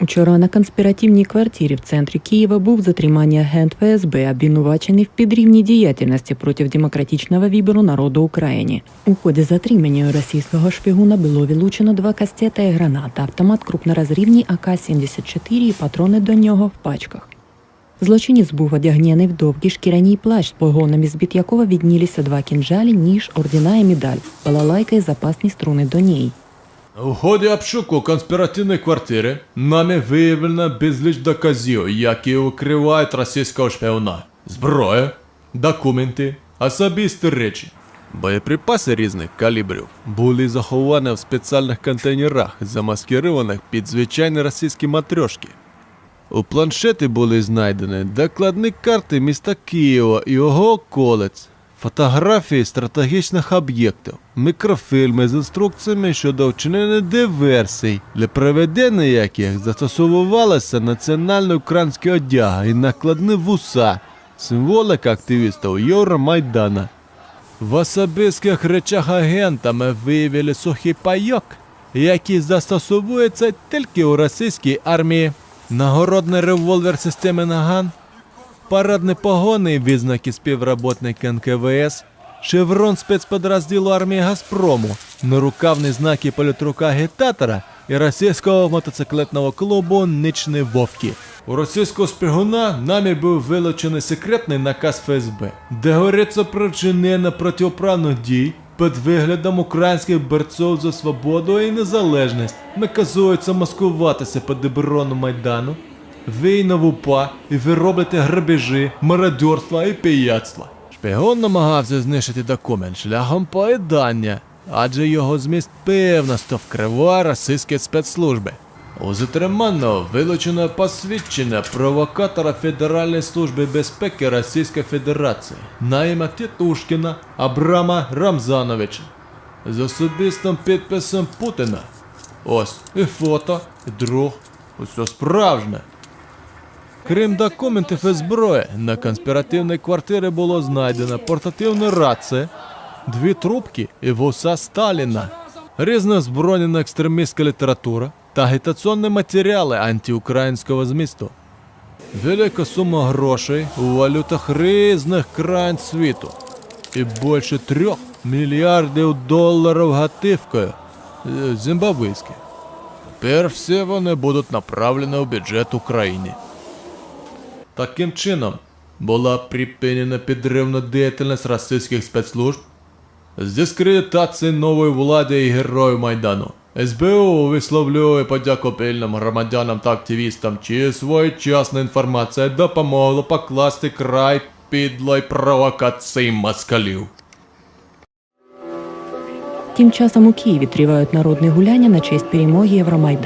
Учора на конспіративній квартирі в центрі Києва був затриманий агент ФСБ, обвинувачений в підрівній діяльності проти демократичного вибору народу України. У ході затримання російського шпигуна було вилучено два кастета і граната, автомат крупнорозрівний АК-74 і патрони до нього в пачках. Злочинець був одягнений в довгий шкіряній плащ погонами, з-під якого віднілися два кінжалі, ніж, ордена і медаль, балалайка і запасні струни до неї. У ході обшуку конспіративної квартири нами виявлено безліч доказів, які укривають російського шпіона. Зброя, документи, особисті речі. Боєприпаси різних калібрів були заховані в спеціальних контейнерах, замаскированих під звичайні російські матрьошки. У планшеті були знайдені докладні карти міста Києва і його околиць, фотографії стратегічних об'єктів, мікрофільми з інструкціями щодо вчинення диверсій, для проведення яких застосовувалися національні українські одяги і накладні вуса, символика активістів Євромайдана. В особистих речах агентами виявили сухий пайок, який застосовується тільки у російській армії. Нагородний револьвер системи Наган, парадні погони відзнаки співробітника НКВС, шеврон спецподрозділу армії Газпрому, нарукавні знаки політрука агітатора і російського мотоциклетного клубу Нічні Вовки. У російського шпигуна нами був вилучений секретний наказ ФСБ, де говориться про чинення протиправних дій під виглядом українських борців за свободу і незалежність, наказується маскуватися під оборону Майдану, війна УПА і виробити грабежі, мародерства і пияцтва. Шпигун намагався знищити документ шляхом поїдання, адже його зміст певносто вкриває російські спецслужби. У затриманого вилучено посвідчення провокатора Федеральної служби безпеки Російської Федерації на ім'я Тітушкіна Абрама Рамзановича з особистим підписом Путіна. Ось і фото, і друг, усе справжнє. Крім документів і зброї, на конспіративній квартирі було знайдено портативна рація, дві трубки і вуса Сталіна, різна збройна екстремістська література та агітаційні матеріали антиукраїнського змісту. Велика сума грошей у валютах різних країн світу і більше трьох мільярдів доларів готівкою е, зімбабвійських. Тепер всі вони будуть направлені у бюджет України. Таким чином була припинена підривна діяльність російських спецслужб з дискредитації нової влади і героїв Майдану. СБУ висловлює подяку пильним громадянам та активістам, чиї своєчасна інформація допомогла покласти край підлої провокації москалів. Тим часом у Києві тривають народні гуляння на честь перемоги Євромайдану.